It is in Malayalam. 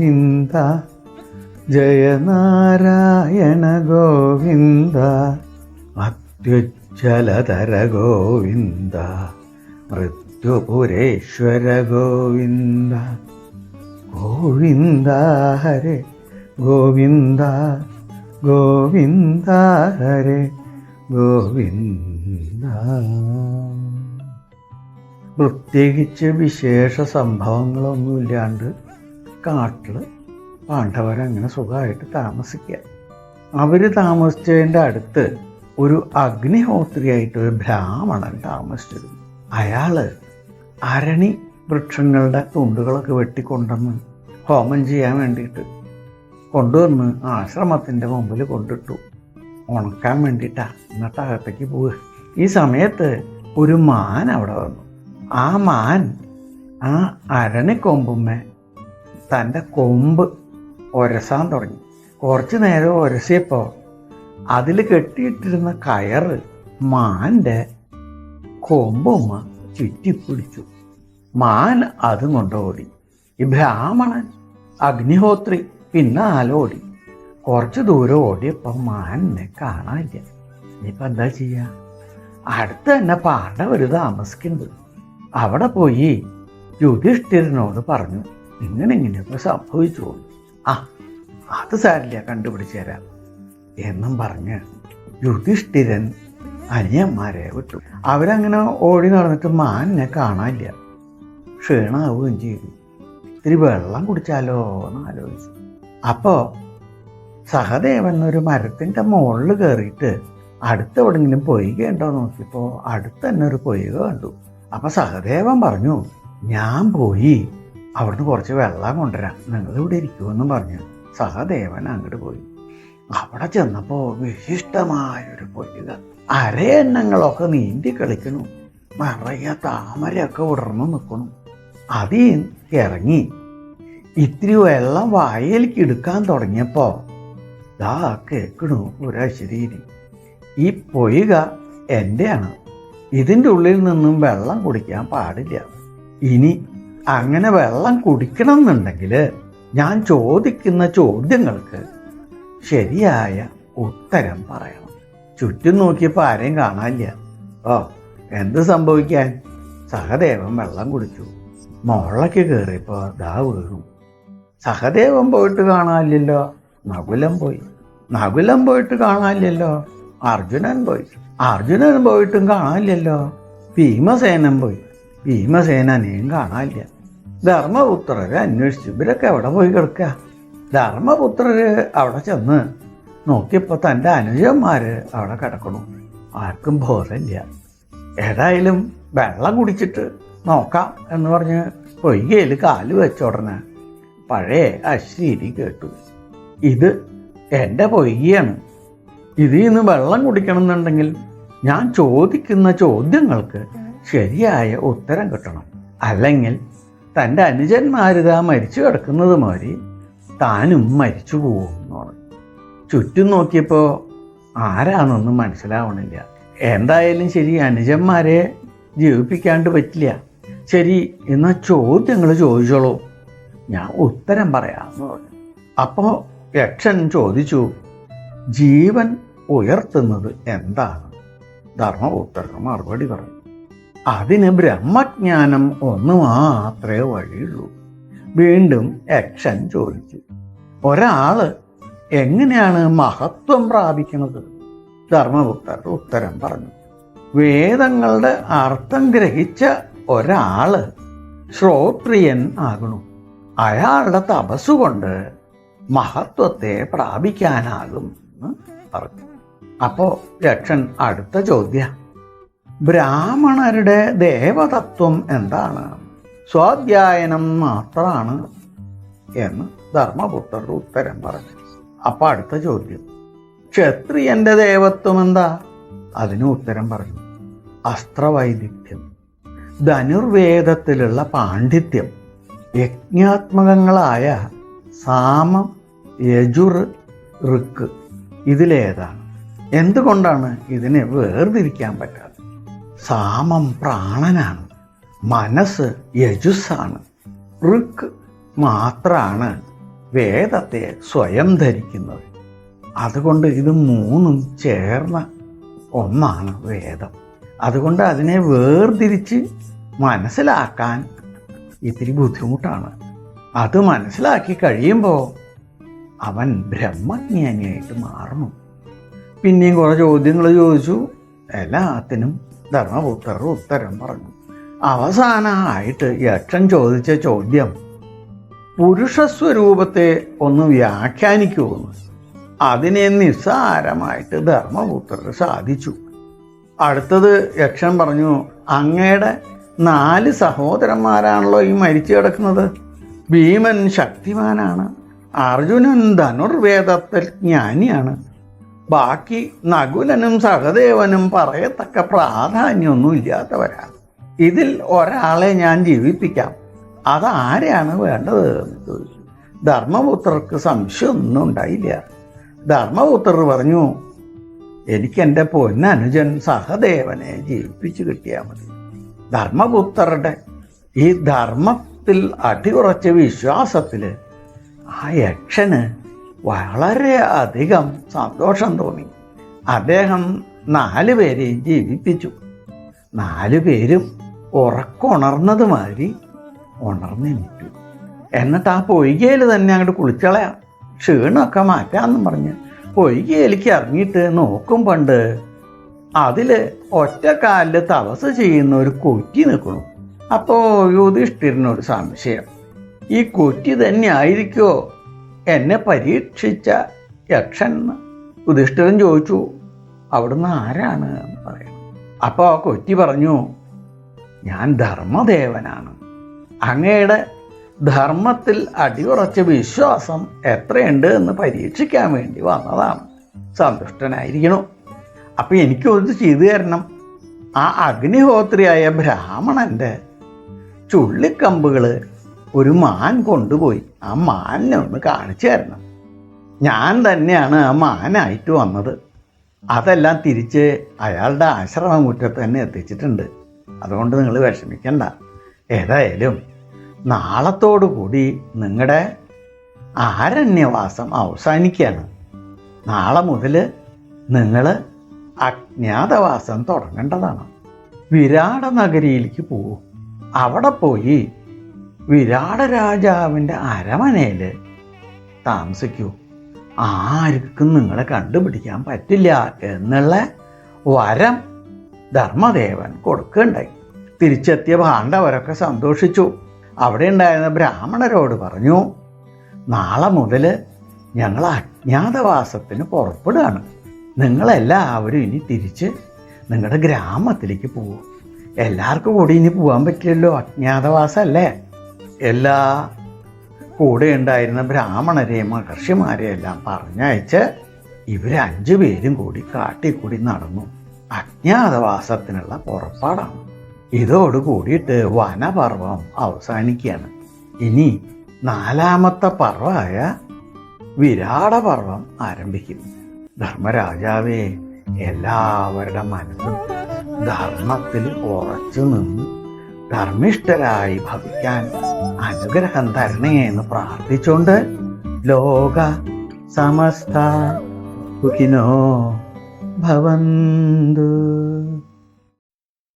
ഗോവിന്ദ. ജയനാരായണ ഗോവിന്ദ. അത്യുജ്ജലധര ഗോവിന്ദ. മൃത്യുപുരേശ്വര ഗോവിന്ദ. ഗോവിന്ദ ഹരേ ഗോവിന്ദ ഗോവിന്ദ ഹരേ ഗോവിന്ദ. പ്രത്യേകിച്ച് വിശേഷ സംഭവങ്ങളൊന്നുമില്ലാണ്ട് കാട്ടിൽ പാണ്ഡവരങ്ങനെ സുഖമായിട്ട് താമസിക്കുക. അവർ താമസിച്ചതിന്റെ അടുത്ത് ഒരു അഗ്നിഹോത്രിയായിട്ട് ഒരു ബ്രാഹ്മണൻ താമസിച്ചിരുന്നു. അയാൾ അരണി വൃക്ഷങ്ങളുടെ തുണ്ടുകളൊക്കെ വെട്ടിക്കൊണ്ടുവന്ന് ഹോമം ചെയ്യാൻ വേണ്ടിയിട്ട് കൊണ്ടുവന്ന് ആശ്രമത്തിന്റെ മുമ്പിൽ കൊണ്ടിട്ടു. ഉണക്കാൻ വേണ്ടിയിട്ടാണ് എന്നിട്ട് അകത്തേക്ക് പോവുക. ഈ സമയത്ത് ഒരു മാൻ അവിടെ വന്നു. ആ മാൻ ആ അരണിക്കൊമ്പുമ്മേ തന്റെ കൊമ്പ് ഒരസാൻ തുടങ്ങി. കുറച്ചു നേരം ഒരസിയപ്പോൾ അതിൽ കെട്ടിയിട്ടിരുന്ന കയറ് മാന്റെ കൊമ്പുമ്മ ചുറ്റിപ്പിടിച്ചു. മാൻ അതും കൊണ്ടോടി. ഈ ബ്രാഹ്മണൻ അഗ്നിഹോത്രി പിന്നാലെ ഓടി. കുറച്ച് ദൂരം ഓടിയപ്പോൾ മാനിനെ കാണാനില്ല. ഇനിയിപ്പോൾ എന്താ ചെയ്യുക അടുത്ത് തന്നെ പാണ്ഡവർ താമസിക്കുന്നത് അവിടെ പോയി യുധിഷ്ഠിരനോട് പറഞ്ഞു. ഇങ്ങനെ ഇങ്ങനെയൊക്കെ സംഭവിച്ചു. ആ അത് സാരില്ല കണ്ടുപിടിച്ചു തരാം. എന്നും പറഞ്ഞ് യുധിഷ്ഠിരൻ അനിയന്മാരെ വിട്ടു. അവരങ്ങനെ ഓടി നടന്നിട്ട് മാനിനെ കാണാനില്ല. ക്ഷീണാവുകയും ചെയ്തു. ഇത്തിരി വെള്ളം കുടിച്ചാലോ എന്ന് ആലോചിച്ചു. അപ്പോൾ സഹദേവൻ ഒരു മരത്തിന്റെ മുകളിൽ കയറിയിട്ട് അടുത്ത് എവിടെങ്കിലും പൊയ്കേണ്ടോ നോക്കിയപ്പോൾ അടുത്ത് തന്നെ ഒരു പൊയ്ക കണ്ടു. അപ്പോൾ സഹദേവൻ പറഞ്ഞു ഞാൻ പോയി അവിടുന്ന് കുറച്ച് വെള്ളം കൊണ്ടുവരാം. നിങ്ങൾ ഇവിടെ ഇരിക്കുമെന്നും പറഞ്ഞു. സഹദേവൻ അങ്ങോട്ട് പോയി. അവിടെ ചെന്നപ്പോൾ വിശിഷ്ടമായൊരു പൊയ്ക അരയെണ്ണങ്ങളൊക്കെ നീന്തി കളിക്കണു നിറയെ താമരയൊക്കെ ഉടർന്നു നിൽക്കണു അതിൽ ഇറങ്ങി. ഇത്തിരി വെള്ളം വായയിലേക്ക് എടുക്കാൻ തുടങ്ങിയപ്പോൾ ദാ കേൾക്കണു ഒരു അശരീരി ഈ പൊയ്ക എന്റെയാണ് ഇതിന്റെ ഉള്ളിൽ നിന്നും വെള്ളം കുടിക്കാൻ പാടില്ല. ഇനി അങ്ങനെ വെള്ളം കുടിക്കണം എന്നുണ്ടെങ്കിൽ ഞാൻ ചോദിക്കുന്ന ചോദ്യങ്ങൾക്ക് ശരിയായ ഉത്തരം പറയണം. ചുറ്റും നോക്കിയപ്പോൾ ആരെയും കാണാനില്ല. ഓ എന്ത് സംഭവിക്കാൻ? സഹദേവൻ വെള്ളം കുടിച്ചു. മുകളിലേക്ക് കയറിയപ്പോൾ ദാ വീണു. സഹദേവൻ പോയിട്ട് കാണാനില്ലല്ലോ. നകുലം പോയി. നകുലം പോയിട്ട് കാണാനില്ലല്ലോ. അർജുനൻ പോയി. അർജുനൻ പോയിട്ടും കാണാനില്ലല്ലോ. ഭീമസേനൻ പോയി. ഭീമസേനനെയും കാണാനില്ല. ധർമ്മപുത്രരെ അന്വേഷിച്ചു. ഇവരൊക്കെ എവിടെ പോയി കിടക്കുക ധർമ്മപുത്രര് അവിടെ ചെന്ന് നോക്കിയപ്പോൾ തന്റെ അനുജന്മാര് അവിടെ കിടക്കണു. ആർക്കും ബോധമില്ല. ഏതായാലും വെള്ളം കുടിച്ചിട്ട് നോക്കാം എന്ന് പറഞ്ഞ് പൊയ്കയിൽ കാൽ വെച്ച ഉടനെ പഴയ അശ്രീരി കേട്ടു. ഇത് എന്റെ പൊയ്കയാണ്. ഇതിൽ നിന്ന് വെള്ളം കുടിക്കണം എന്നുണ്ടെങ്കിൽ ഞാൻ ചോദിക്കുന്ന ചോദ്യങ്ങൾക്ക് ശരിയായ ഉത്തരം കിട്ടണം. അല്ലെങ്കിൽ തന്റെ അനുജന്മാരിതാ മരിച്ചു കിടക്കുന്നത് മാതിരി താനും മരിച്ചു പോകും എന്ന് പറഞ്ഞു. ചുറ്റും നോക്കിയപ്പോൾ ആരാണെന്നൊന്നും മനസ്സിലാവണില്ല. എന്തായാലും ശരി അനുജന്മാരെ ജീവിപ്പിക്കാണ്ട് പറ്റില്ല. ശരി എന്നാൽ ചോദ്യങ്ങൾ ചോദിച്ചോളൂ. ഞാൻ ഉത്തരം പറയാമെന്ന് പറഞ്ഞു. അപ്പോൾ യക്ഷൻ ചോദിച്ചു ജീവൻ ഉയർത്തുന്നത് എന്താണ്? ധർമ്മപുത്രന് മറുപടി പറഞ്ഞു. അതിന് ബ്രഹ്മജ്ഞാനം ഒന്ന് മാത്രമേ വഴിയുള്ളൂ. വീണ്ടും യക്ഷൻ ചോദിച്ചു ഒരാൾ എങ്ങനെയാണ് മഹത്വം പ്രാപിക്കുന്നത്? ധർമ്മപുത്രർ ഉത്തരം പറഞ്ഞു വേദങ്ങളുടെ അർത്ഥം ഗ്രഹിച്ച ഒരാൾ ശ്രോത്രിയൻ ആകണു അയാളുടെ തപസ്സുകൊണ്ട് മഹത്വത്തെ പ്രാപിക്കാനാകും എന്ന് പറഞ്ഞു. അപ്പോൾ യക്ഷൻ അടുത്ത ചോദ്യം ബ്രാഹ്മണരുടെ ദേവതത്വം എന്താണ്? സ്വാധ്യായനം മാത്രമാണ് എന്ന് ധർമ്മപുത്രർ ഉത്തരം പറഞ്ഞു. അപ്പം അടുത്ത ചോദ്യം. ക്ഷത്രിയന്റെ ദേവത്വം എന്താ? അതിന് ഉത്തരം പറഞ്ഞു. അസ്ത്രവൈദിധ്യം ധനുർവേദത്തിലുള്ള പാണ്ഡിത്യം. യജ്ഞാത്മകങ്ങളായ സാമം യജുർ ഋക്ക് ഇതിലേതാണ്. എന്തുകൊണ്ടാണ് ഇതിനെ വേർതിരിക്കാൻ പറ്റാത്തത്? സാമം പ്രാണനാണ്. മനസ്സ് യജുസാണ് ഋക്ക് മാത്രാണ് വേദത്തെ സ്വയം ധരിക്കുന്നത്. അതുകൊണ്ട് ഇത് മൂന്നും ചേർന്ന ഒന്നാണ് വേദം. അതുകൊണ്ട് അതിനെ വേർതിരിച്ച് മനസ്സിലാക്കാൻ ഇത്തിരി ബുദ്ധിമുട്ടാണ്. അത് മനസ്സിലാക്കി കഴിയുമ്പോൾ അവൻ ബ്രഹ്മജ്ഞാനിയായിട്ട് മാറുന്നു. പിന്നെയും കുറേ ചോദ്യങ്ങൾ ചോദിച്ചു. എല്ലാത്തിനും ധർമ്മപുത്രർ ഉത്തരം പറഞ്ഞു. അവസാനമായിട്ട് യക്ഷൻ ചോദിച്ച ചോദ്യം പുരുഷസ്വരൂപത്തെ ഒന്ന് വ്യാഖ്യാനിക്കുമെന്ന് അതിനെ നിസ്സാരമായിട്ട് ധർമ്മപുത്രർ സാധിച്ചു. അടുത്തത് യക്ഷൻ പറഞ്ഞു അങ്ങയുടെ നാല് സഹോദരന്മാരാണല്ലോ ഈ മരിച്ചു കിടക്കുന്നത്. ഭീമൻ ശക്തിമാനാണ്. അർജുനൻ ധനുർവേദത്തിൽ ജ്ഞാനിയാണ് ബാക്കി നകുലനും സഹദേവനും പറയത്തക്ക പ്രാധാന്യമൊന്നും ഇല്ലാത്തവരാണ് ഇതിൽ ഒരാളെ ഞാൻ ജീവിപ്പിക്കാം. അതാരെയാണ് വേണ്ടത് എന്ന് ചോദിച്ചു. ധർമ്മപുത്രർക്ക് സംശയമൊന്നും ഉണ്ടായില്ല. ധർമ്മപുത്രർ പറഞ്ഞു എനിക്ക് എന്റെ പൊന്നനുജൻ സഹദേവനെ ജീവിപ്പിച്ചു കിട്ടിയാൽ മതി. ധർമ്മപുത്രരുടെ ഈ ധർമ്മത്തിൽ അടിയുറച്ച വിശ്വാസത്തിൽ ആ യക്ഷന് വളരെ അധികം സന്തോഷം തോന്നി. അദ്ദേഹം നാല് പേരെയും ജീവിപ്പിച്ചു. നാല് പേരും ഉറക്കുണർന്നത് മാതിരി ഉണർന്നെണീറ്റു എന്നിട്ട് ആ പൊയ്കയിൽ തന്നെ അങ്ങോട്ട് കുളിച്ചളയാം. ക്ഷീണമൊക്കെ മാറ്റാമെന്നും പറഞ്ഞ് പൊയ്കയിലേക്ക് ഇറങ്ങിയിട്ട് നോക്കും പണ്ട് അതിൽ ഒറ്റക്കാലിൽ തപസ് ചെയ്യുന്ന ഒരു കൊറ്റി നിൽക്കണു അപ്പോൾ യുധിഷ്ഠിരനൊരു സംശയം. ഈ കൊറ്റി തന്നെ ആയിരിക്കുമോ എന്നെ പരീക്ഷിച്ച യക്ഷൻ യുധിഷ്ഠിരൻ ചോദിച്ചു അവിടുന്ന് ആരാണ്? എന്ന് പറയണം അപ്പോൾ ആ കൊറ്റി പറഞ്ഞു ഞാൻ ധർമ്മദേവനാണ്. അങ്ങയുടെ ധർമ്മത്തിൽ അടിയുറച്ച വിശ്വാസം എത്രയുണ്ട് എന്ന് പരീക്ഷിക്കാൻ വേണ്ടി വന്നതാണ്. സന്തുഷ്ടനായിരിക്കണം. അപ്പം എനിക്കൊന്ന് ചെയ്തു തരണം. ആ അഗ്നിഹോത്രിയായ ബ്രാഹ്മണന്റെ ചുള്ളിക്കമ്പുകൾ ഒരു മാൻ കൊണ്ടുപോയി. ആ മാനിനെ ഒന്ന് കാണിച്ചു തരണം. ഞാൻ തന്നെയാണ് ആ മാനായിട്ട് വന്നത്. അതെല്ലാം തിരിച്ച് അയാളുടെ ആശ്രമമുറ്റത്ത് തന്നെ എത്തിച്ചിട്ടുണ്ട്. അതുകൊണ്ട് നിങ്ങൾ വിഷമിക്കണ്ട. ഏതായാലും നാളത്തോടു കൂടി നിങ്ങളുടെ ആരണ്യവാസം അവസാനിക്കുകയാണ്. നാളെ മുതൽ നിങ്ങൾ അജ്ഞാതവാസം തുടങ്ങേണ്ടതാണ്. വിരാട നഗരിയിലേക്ക് പോവും അവിടെ പോയി വിരാട രാജാവിന്റെ അരമനയിൽ താമസിക്കൂ. ആർക്കും നിങ്ങളെ കണ്ടുപിടിക്കാൻ പറ്റില്ല എന്നുള്ള വരം ധർമ്മദേവൻ കൊടുക്കുകയുണ്ടായി തിരിച്ചെത്തിയ പാണ്ഡവരൊക്കെ സന്തോഷിച്ചു. അവിടെ ഉണ്ടായിരുന്ന ബ്രാഹ്മണരോട് പറഞ്ഞു നാളെ മുതൽ ഞങ്ങൾ അജ്ഞാതവാസത്തിന് പുറപ്പെടുകയാണ്. നിങ്ങളെല്ലാവരും ഇനി തിരിച്ച് നിങ്ങളുടെ ഗ്രാമത്തിലേക്ക് പോകും എല്ലാവർക്കും കൂടി ഇനി പോകാൻ പറ്റില്ലല്ലോ. അജ്ഞാതവാസമല്ലേ? എല്ലാ കൂടെ ഉണ്ടായിരുന്ന ബ്രാഹ്മണരെയും മഹർഷിമാരെയും എല്ലാം പറഞ്ഞയച്ച് ഇവർ അഞ്ചു പേരും കൂടി കാട്ടിൽ കൂടി നടന്നു. അജ്ഞാതവാസത്തിനുള്ള പുറപ്പാടാണ്. ഇതോട് കൂടിയിട്ട് വനപർവം അവസാനിക്കുകയാണ്. ഇനി നാലാമത്തെ പർവമായ വിരാടപർവം ആരംഭിക്കുന്നു ധർമ്മരാജാവേ എല്ലാവരുടെ മനസ്സും ധർമ്മത്തിൽ ഉറച്ചു നിന്ന് ധർമ്മിഷ്ഠരായി ഭവിക്കാൻ അനുഗ്രഹം തരണേ എന്ന് പ്രാർത്ഥിച്ചുകൊണ്ട് ലോക സമസ്ത സുഖിനോ ഭവന്തു.